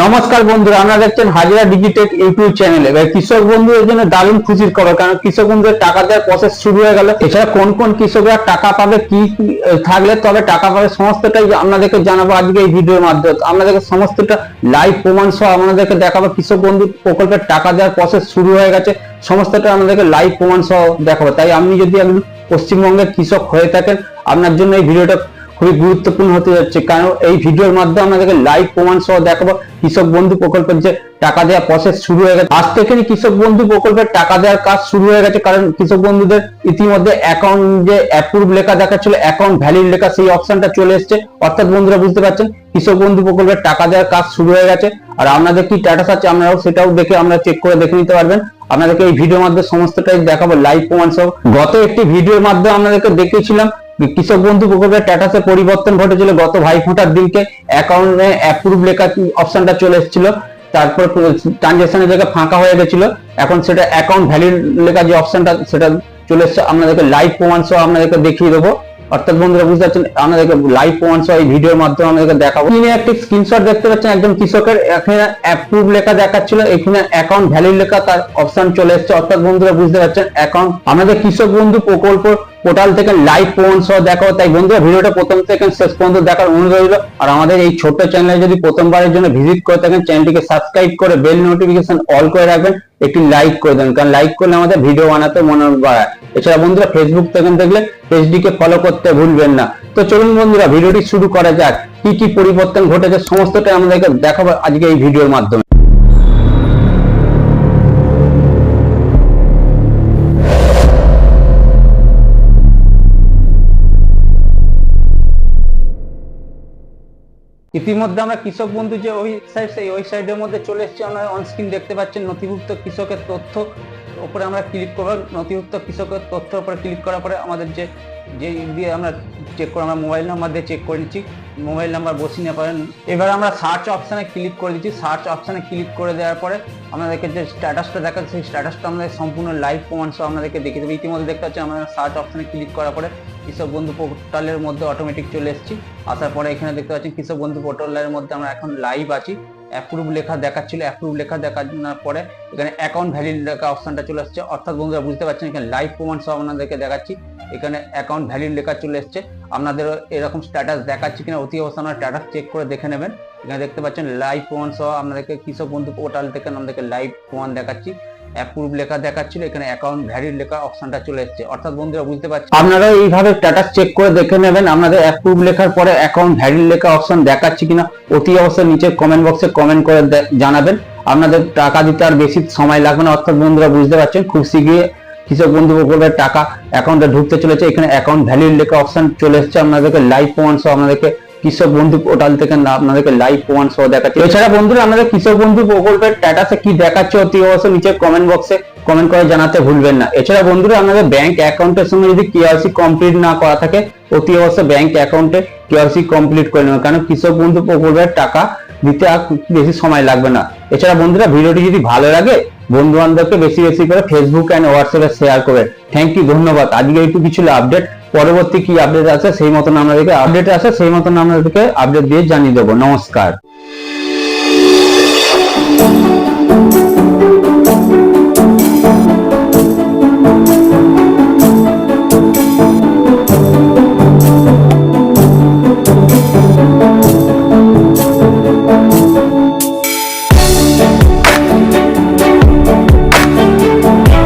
নমস্কার বন্ধুরা, আপনারা দেখছেন হাজিরা ডিজিটেক ইউটিউব চ্যানেলে। এবার কৃষক বন্ধুদের জন্য দারুণ খুশির খবর, কারণ কৃষক বন্ধুদের টাকা দেওয়ার প্রসেস শুরু হয়ে গেল। এছাড়া কোন কোন কৃষকরা টাকা পাবে, কি থাকলে তবে টাকা পাবে, সমস্তটাই আপনাদেরকে জানাব আজকে এই ভিডিওর মাধ্যমে। আপনাদেরকে সমস্তটা লাইভ প্রমাণ সহ আপনাদেরকে দেখাবো। কৃষক বন্ধু প্রকল্পের টাকা দেওয়ার প্রসেস শুরু হয়ে গেছে, সমস্তটা আপনাদেরকে লাইভ প্রমাণ সহ দেখাবো। তাই আপনি যদি একজন পশ্চিমবঙ্গের কৃষক হয়ে থাকেন, আপনার জন্য এই ভিডিওটা খুবই গুরুত্বপূর্ণ হতে যাচ্ছে। কারণ এই ভিডিওর মাধ্যমে আমাদেরকে লাইভ প্রমাণ সহ দেখাবো। কৃষক বন্ধু প্রকল্পের যে টাকা দেওয়া প্রসেস শুরু হয়ে গেছে। আজ থেকে কৃষক বন্ধু প্রকল্পের টাকা দেওয়ার কাজ শুরু হয়ে গেছে। কারণ কৃষক বন্ধুদের ইতিমধ্যে অ্যাকাউন্ট যে অ্যাপ্রুভ লেখা দেখাচ্ছিল অ্যাকাউন্ট ভ্যালিড লেখা, সেই অপশনটা চলে এসেছে। অর্থাৎ বন্ধুরা বুঝতে পারছেন, কৃষক বন্ধু প্রকল্পের টাকা দেওয়ার কাজ শুরু হয়ে গেছে। আর আপনাদের কি স্ট্যাটাস আছে আপনারাও সেটাও দেখে আমরা চেক করে দেখে নিতে পারবেন। আপনাদেরকে এই ভিডিওর মাধ্যমে সমস্তটাই দেখাবো লাইভ প্রমাণ সহ। গত একটি ভিডিওর মাধ্যমে আপনাদেরকে দেখিয়েছিলাম কৃষক বন্ধু প্রকল্পের স্ট্যাটাসে পরিবর্তন ঘটেছিল গত ভাই ফোটার দিনকে। অ্যাকাউন্টে অ্যাপ্রুভ লেখা অপশনটা চলে এসেছিল। তারপর ট্রানজেকশনের জায়গায় ফাঁকা হয়ে গেছিল। এখন সেটা অ্যাকাউন্ট ভ্যালিড লেখা যে অপশনটা সেটা চলে এসছে। আপনাদেরকে লাইভ প্রমাণ সহ আপনাদেরকে দেখিয়ে দেবো। অর্থাৎ বন্ধুরা বুঝতে পারছেন, আপনাদেরকে লাইভ প্রমাণ সহ এই ভিডিওর মাধ্যমে আপনাদেরকে দেখাবো। তিনি একটি স্ক্রিনশট দেখতে পাচ্ছেন একজন কৃষকের, এখানে অ্যাপ্রুভ লেখা দেখাচ্ছিল। এখানে অ্যাকাউন্ট ভ্যালিড লেখা তার অপশন চলে এসেছে। অর্থাৎ বন্ধুরা বুঝতে পারছেন অ্যাকাউন্ট আমাদের কৃষক বন্ধু প্রকল্প পোর্টাল থেকে লাইভ সহ দেখাবো তাই বন্ধুরা, ভিডিওটা প্রথম থেকে শেষ পর্যন্ত দেখার অনুরোধ রইল। আর আমাদের এই ছোট্ট চ্যানেলে যদি প্রথমবারের জন্য ভিজিট করে থাকেন চ্যানেলটিকে সাবস্ক্রাইব করে বেল নোটিফিকেশন অল করে রাখবেন, একটি লাইক করে দেবেন। কারণ লাইক করলে আমাদের ভিডিও বানাতে মনে বাড়ায়। এছাড়া বন্ধুরা ফেসবুক থেকে দেখলে পেজটিকে ফলো করতে ভুলবেন না। তো চলুন বন্ধুরা, ভিডিওটি শুরু করা যাক। কি কি পরিবর্তন ঘটেছে, সমস্তটাই আমাদেরকে দেখাবো আজকে এই ভিডিওর মাধ্যমে। ইতিমধ্যে আমরা কৃষক বন্ধু যে ওয়েবসাইট সেই ওয়েবসাইটের মধ্যে চলে এসেছি। আমরা অনস্ক্রিন দেখতে পাচ্ছেন নথিভুক্ত কৃষকের তথ্য ওপরে আমরা ক্লিক করব। নথিভুক্ত কৃষকের তথ্য ওপরে ক্লিক করার পরে আমাদের যে যে দিয়ে আমরা চেক করে, আমরা মোবাইল নাম্বার দিয়ে চেক করে নিচ্ছি মোবাইল নাম্বার বসিয়ে নিতে পারেন এবার আমরা সার্চ অপশানে ক্লিক করে দিচ্ছি। সার্চ অপশানে ক্লিক করে দেওয়ার পরে আমাদেরকে যে স্ট্যাটাসটা দেখাচ্ছে, সেই স্ট্যাটাসটা আমাদের সম্পূর্ণ লাইভ প্রমাণ সহ আমাদেরকে দেখিয়ে দেবে। ইতিমধ্যে দেখতে পাচ্ছি আমরা সার্চ অপশানে ক্লিক করার পরে কৃষক বন্ধু পোর্টালের মধ্যে অটোমেটিক চলে এসেছি। আসার পরে এখানে দেখতে পাচ্ছি কৃষক বন্ধু পোর্টালের মধ্যে আমরা এখন লাইভ আছি। অ্যাপ্রুভ লেখা দেখাচ্ছিল অ্যাপ্রুভ লেখা দেখানোর পরে এখানে অ্যাকাউন্ট ভ্যালিড লেখা অপশনটা চলে আসছে। অর্থাৎ বন্ধুরা, বুঝতে পারছেন এখানে লাইভ প্রমাণ সব আপনাদেরকে দেখাচ্ছি। এখানে অ্যাকাউন্ট ভ্যালিড লেখা চলে এসছে। আপনাদের এরকম স্ট্যাটাস দেখাচ্ছি কিনা, অতি অবস্থা আপনারা স্ট্যাটাস চেক করে দেখে নেবেন। এখানে দেখতে পাচ্ছেন লাইভ প্রমাণ সহ আপনাদেরকে কৃষক বন্ধু পোর্টাল থেকে আমাদেরকে লাইভ প্রমাণ দেখাচ্ছি। অ্যাপ্রুভ লেখা দেখাচ্ছিল, এখানে অ্যাকাউন্ট ভ্যালিড লেখা অপশনটা চলে এসেছে। অর্থাৎ বন্ধুরা, বুঝতে পারছেন? আপনারা এইভাবে স্ট্যাটাস চেক করে দেখে নেবেন, আপনাদের অ্যাপ্রুভ লেখার পরে অ্যাকাউন্ট ভ্যালিড লেখা অপশন দেখাচ্ছে কিনা, অতি অবশ্যই নিচে কমেন্ট বক্সে কমেন্ট করে জানাবেন। আপনাদের টাকা দিতে আর বেশি সময় লাগবে না। অর্থাৎ বন্ধুরা, বুঝতে পারছেন? খুব শীঘ্রই কৃষক বন্ধু প্রকল্পের টাকা অ্যাকাউন্টে ঢুকতে চলেছে। এখানে অ্যাকাউন্ট ভ্যালিড লেখা অপশন চলে এসেছে। আপনাদেরকে লাইভ প্রমাণ সহ আপনাদেরকে কৃষক বন্ধু পোর্টাল থেকে আপনাদেরকে লাইভ প্রমাণ সহ দেখাচ্ছে। এছাড়া বন্ধুরা আমাদের কৃষক বন্ধু প্রকল্পের স্ট্যাটাসে কি দেখাচ্ছে অতি অবশ্যই নিচে কমেন্ট বক্সে কমেন্ট করে জানাতে ভুলবেন না। এছাড়া বন্ধুরা, আপনাদের ব্যাংক অ্যাকাউন্টের সঙ্গে যদি কেওয়াইসি কমপ্লিট না করা থাকে, অতি অবশ্যই ব্যাংক অ্যাকাউন্টে কেওয়াইসি কমপ্লিট করে নেবেন। কারণ কৃষক বন্ধু প্রকল্পের টাকা দিতে আর বেশি সময় লাগবে না। এছাড়া বন্ধুরা, ভিডিওটি যদি ভালো লাগে বন্ধু বান্ধবকে বেশি বেশি করে ফেসবুক অ্যান্ড হোয়াটসঅ্যাপে শেয়ার করবেন। থ্যাংক ইউ ধন্যবাদ। আজকে একটু কিছু আপডেট পরবর্তী কি আপডেট আছে, সেই মতন আপনাদেরকে আপডেট আছে, সেই মতন আপনাদেরকে আপডেট দিয়ে জানিয়ে দেবো। নমস্কার।